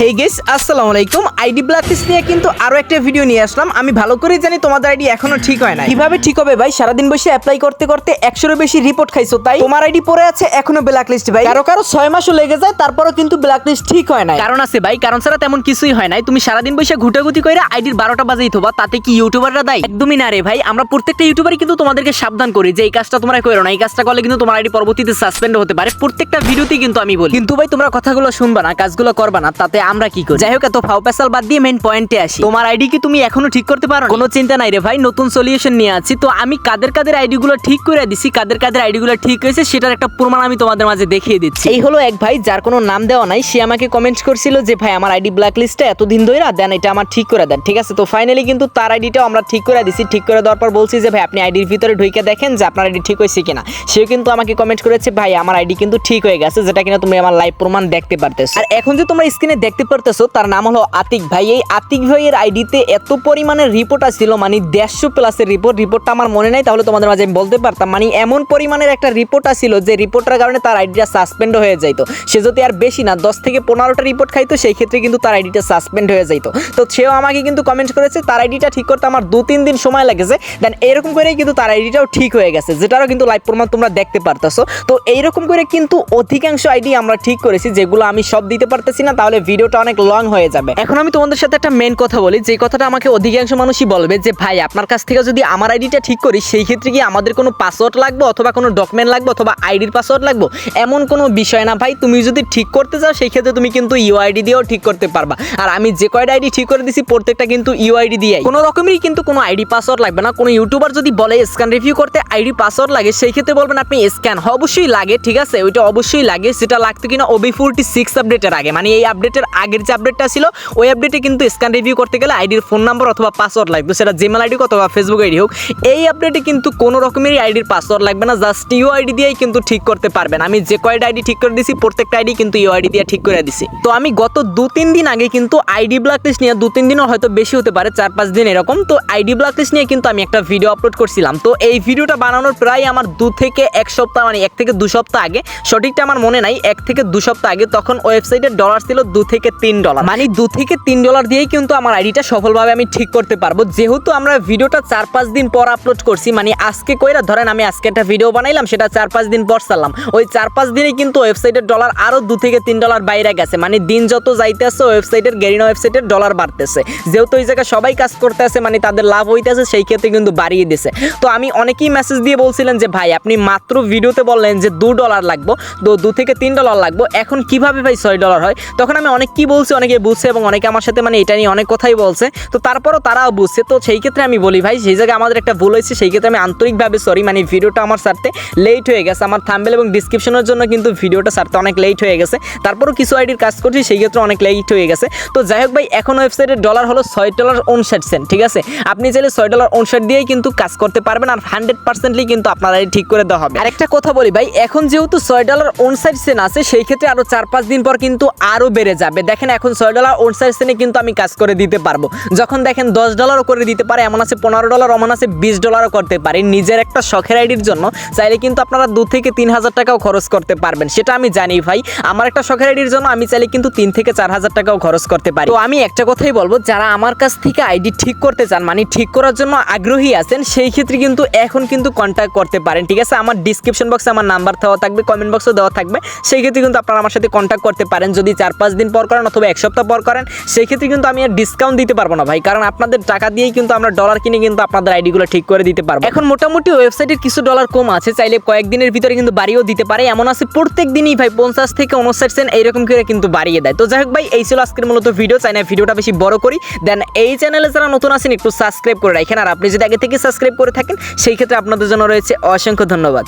হেই guess আসসালামু আলাইকুম। ID blacklist নিয়ে কিন্তু আরও একটা ভিডিও নিয়ে আসলাম। আমি ভালো করেই জানি তোমাদের আইডি এখনও ঠিক হয় না কীভাবে ঠিক হবে ভাই? সারাদিন বসে অ্যাপ্লাই করতে করতে একশোর বেশি রিপোর্ট খাইছো, তাই? তোমার আইডি পড়ে আছে, এখনও ব্ল্যাকলিস্ট ভাই। কারও কারও ছয় মাসও লেগে যায়, তারপরও কিন্তু ব্ল্যাকলিস্ট ঠিক হয় না কারণ আছে ভাই, কারণ ছাড়া তেমন কিছুই হয় নাই। তুমি সারাদিন বসে ঘুটাঘুটি করে আইডির বারোটা বাজেই থোবা, তাতে কি ইউটিউবাররা দায়ী? একদমই না রে ভাই। আমরা প্রত্যেকটা ইউটিউবারই কিন্তু তোমাদেরকে সাবধান করি যে এই কাজটা তোমরা করো না। এই কাজটা করলে কিন্তু তোমার আইডি পরবর্তীতে সাসপেন্ড হতে পারে। প্রত্যেকটা ভিডিওতেই কিন্তু আমি বলি। কিন্তু ভাই, তোমরা কথাগুলো শুনবা না, কাজগুলো করবা না। তাতে আমরা কি করি? যাই হোক এত ফাও পেশাল বাদ দিয়ে মেইন পয়েন্টে আসি। তোমার আইডি কি তুমি এখনও ঠিক করতে পারো কোনো চিন্তা নাই রে ভাই নতুন সলিউশন নিয়ে আছি। তো আমি কাদের কাদের আইডি গুলো ঠিক করে দিছি কাদের কাদের আইডি গুলো ঠিক হয়েছে সেটার একটা প্রমাণ আমি তোমাদের মাঝে দেখিয়ে দিচ্ছি। এই হলো এক ভাই যার কোনো নাম দেওয়া নাই সে আমাকে কমেন্ট করছিল যে ভাই আমার আইডি ব্ল্যাক লিস্টে এতদিন ধরে দেন এটা আমার ঠিক করে দেন। ঠিক আছে তো ফাইনালি কিন্তু তার আইডিটাও আমরা ঠিক করে দিছি। ঠিক করে দেওয়ার পর বলছি যে ভাই আপনি আইডির ভিতরে ঢুকে দেখেন যে আপনার আইডি ঠিক হয়েছে কিনা। সেও কিন্তু আমাকে কমেন্ট করেছে ভাই আমার আইডি কিন্তু ঠিক হয়ে গেছে যেটা কিনা তুমি আমার লাইভ প্রমাণ দেখতে পারতেছো। আর এখন যে তোমরা স্ক্রিনে দেখতে পারতেছো, তার নাম হলো আতিক ভাই। এই আতিক ভাইয়ের আইডিতে এত পরিমাণে রিপোর্ট আসছিল মানে দেড়শো প্লাসের রিপোর্ট রিপোর্টটা আমার মনে নাই, তাহলে তোমাদের মাঝে আমি বলতে পারতাম। মানে এমন পরিমাণের একটা রিপোর্ট আসছিল যে রিপোর্টের কারণে তার আইডিটা সাসপেন্ড হয়ে যাইতো। সে যদি আর বেশি না, দশ থেকে পনেরোটা রিপোর্ট খাইতো, সেই ক্ষেত্রে কিন্তু তার আইডিটা সাসপেন্ড হয়ে যাইতো। তো সেও আমাকে কিন্তু কমেন্ট করেছে, তার আইডিটা ঠিক করতে আমার দু তিন দিন সময় লেগেছে। দেন এরকম করেই কিন্তু তার আইডিটাও ঠিক হয়ে গেছে, যেটারও কিন্তু লাইভ প্রমাণ তোমরা দেখতে পারতেছো। তো এইরকম করে কিন্তু অধিকাংশ আইডি আমরা ঠিক করেছি, যেগুলো আমি সব দিতে পারতেছি না, তাহলে ভিডিওটা অনেক লং হয়ে যাবে। এখন আমি তোমাদের সাথে একটা মেন কথা বলি যে কথাটা আমাকে অধিকাংশ মানুষই বলবে যে, ভাই, আপনার কাছ থেকে যদি আমার আইডিটা ঠিক করি, সেই ক্ষেত্রে কি আমাদের কোনো পাসওয়ার্ড লাগবে অথবা কোনো ডকুমেন্ট লাগবে অথবা আইডির পাসওয়ার্ড লাগবে? এমন কোনো বিষয় না, ভাই। তুমি যদি ঠিক করতে চাও, সেই ক্ষেত্রে তুমি কিন্তু ইউআইডি দিয়েও ঠিক করতে পারবা। আর আমি যে কয়টা আইডি ঠিক করে দিছি, প্রত্যেকটা কিন্তু ইউআইডি দিয়ে কোনো রকমেরই কিন্তু কোনো আইডি পাসওয়ার্ড লাগবে না। কোনো ইউটিউবার যদি বলে স্ক্যান রিভিউ করতে আইডি পাসওয়ার্ড লাগে, সেই ক্ষেত্রে বলবেন, আপনি স্ক্যান অবশ্যই লাগে, ঠিক আছে? ওইটা অবশ্যই লাগে। সেটা লাগতো কিনা ওবি ফোরটি সিক্স আপডেটের আগে। মানে এই আপডেটের আগের যে আপডেটটা ছিল, ওই আপডেটে কিন্তু স্ক্যান রিভিউ করতে গেলে আইডির ফোন নাম্বার অথবা পাসওয়ার্ড লাগবে। সেটা জিমেল আইডি অথবা ফেসবুক আইডি হোক, এই আপডেটে কিন্তু কোনো রকমেরই আইডির পাসওয়ার্ড লাগবে না জাস্ট ইউ আইডি দিয়েই কিন্তু ঠিক করতে পারবেন। আমি যে কয়টা আইডি ঠিক করে দিছি প্রত্যেকটা আইডি কিন্তু ইউ আইডি দিয়ে ঠিক করে দিছি। তো আমি গত দু তিন দিন আগে কিন্তু আইডি ব্ল্যাক লিস্ট নিয়ে দু তিন দিনও হয়তো বেশি হতে পারে চার পাঁচ দিন এরকম, তো আইডি ব্ল্যাক লিস্ট নিয়ে কিন্তু আমি একটা ভিডিও আপলোড করছিলাম। তো এই ভিডিওটা বানানোর প্রায় আমার দু থেকে এক সপ্তাহ মানে এক থেকে দু সপ্তাহ আগে, সঠিকটা আমার মনে নাই, এক থেকে দু সপ্তাহ আগে, তখন ওয়েবসাইটের ডলার ছিল দু থেকে তিন ডলার মানে দু থেকে তিন ডলার দিয়েই কিন্তু আমার আইডিটা সফলভাবে আমি ঠিক করতে পারব। যেহেতু আমরা ভিডিওটা চার পাঁচ দিন পর আপলোড করছি মানে আজকে কইরা ধরেন আমি আজকে একটা ভিডিও বানাইলাম, সেটা চার পাঁচ দিন পর সারলাম ওই চার পাঁচ দিনে কিন্তু ওয়েবসাইটের ডলার আরও দু থেকে তিন ডলার বাইরে গেছে। মানে দিন যত যাইতেছে ওয়েবসাইটের গেরিনা ওয়েবসাইটের ডলার বাড়তেছে। যেহেতু ওই জায়গায় সবাই কাজ করতে আছে মানে তাদের লাভ হইতেছে, সেই ক্ষেত্রে কিন্তু বাড়িয়ে দিছে। তো আমি অনেকেই মেসেজ দিয়ে বলছিলেন যে, ভাই, আপনি মাত্র ভিডিওতে বললেন যে দু ডলার লাগবো, তো দু থেকে তিন ডলার লাগবো, এখন কীভাবে ভাই ছয় ডলার হয়? তখন আমি অনেক কি বলছি অনেকে বুঝছে এবং অনেকে আমার সাথে মানে এটা নিয়ে অনেক কথাই বলছে। তো তারপরও তারাও বুঝছে। তো সেই ক্ষেত্রে আমি বলি, ভাই সেই জায়গায় আমাদের একটা ভুল হয়েছে, সেই ক্ষেত্রে আমি আন্তরিকভাবে সরি মানে ভিডিওটা আমার সারতে লেট হয়ে গেছে। আমার থাম্বেল এবং ডিসক্রিপশনের জন্য কিন্তু ভিডিওটা সারতে অনেক লেট হয়ে গেছে। তারপরও কিছু আইডির কাজ করছি, সেই ক্ষেত্রে অনেক লেট হয়ে গেছে। তো যাই হোক ভাই, এখন ওয়েবসাইটের ডলার হলো ছয় ডলার উনষাট সেন্ট ঠিক আছে? আপনি চাইলে ছয় ডলার উনষাট দিয়েই কিন্তু কাজ করতে পারবেন আর হান্ড্রেড পার্সেন্টলি কিন্তু আপনার ঠিক করে দেওয়া হবে। আরেকটা কথা বলি ভাই, এখন যেহেতু ছয় ডলার উনষাট সেন্ট আছে, সেই ক্ষেত্রে আরও চার পাঁচ দিন পর কিন্তু আরও বেড়ে যাবে। দেখেন এখন ছয় ডলার উনষাট সেন্টে কিন্তু আমি কাজ করে দিতে পারব। যখন দেখেন দশ ডলারও করে দিতে পারে, এমন আছে পনেরো ডলার এমন আছে বিশ ডলারও করতে পারি। নিজের একটা শখের আইডির জন্য চাইলে কিন্তু আপনারা দু থেকে তিন হাজার টাকাও খরচ করতে পারবেন। সেটা আমি জানি ভাই। আমার একটা শখের আইডির জন্য আমি চাইলে কিন্তু তিন থেকে চার হাজার টাকাও খরচ করতে পারি। তো আমি একটা কথাই বলব, যারা আমার কাছ থেকে আইডি ঠিক করতে চান মানে ঠিক করার জন্য আগ্রহী আছেন, সেই ক্ষেত্রে কিন্তু এখন কিন্তু কন্ট্যাক্ট করতে পারেন, ঠিক আছে? আমার ডিসক্রিপশন বক্সে আমার নাম্বার দেওয়া থাকবে কমেন্ট বক্সও দেওয়া থাকবে। সেই ক্ষেত্রে কিন্তু আপনারা আমার সাথে কন্ট্যাক্ট করতে পারেন। যদি চার পাঁচ দিন পর করেন অথবা এক সপ্তাহ পর করেন সেই ক্ষেত্রে কিন্তু আমি আর ডিসকাউন্ট দিতে পারব না ভাই। কারণ আপনাদের টাকা দিয়েই কিন্তু আমরা ডলার কিনে কিন্তু আপনাদের আইডিগুলো ঠিক করে দিতে পারব। এখন মোটামুটি ওয়েবসাইটের কিছু ডলার কম আছে, চাইলে কয়েকদিনের ভিতরে কিন্তু বাড়িয়েও দিতে পারে। এমন আছে প্রত্যেক দিনই ভাই পঞ্চাশ থেকে উনষাট সেন্ট এইরকম করে কিন্তু বাড়িয়ে দেয়। তো যাই হোক ভাই, এই ছিল আজকের মূলত ভিডিও চাই না ভিডিওটা বেশি বড় করি। দেন এই চ্যানেলে যারা নতুন আছেন, একটু সাবস্ক্রাইব করে রাখেন। আর আপনি যদি আগে থেকে সাবস্ক্রাইব করে থাকেন, সেই ক্ষেত্রে আপনাদের জন্য রয়েছে অসংখ্য ধন্যবাদ।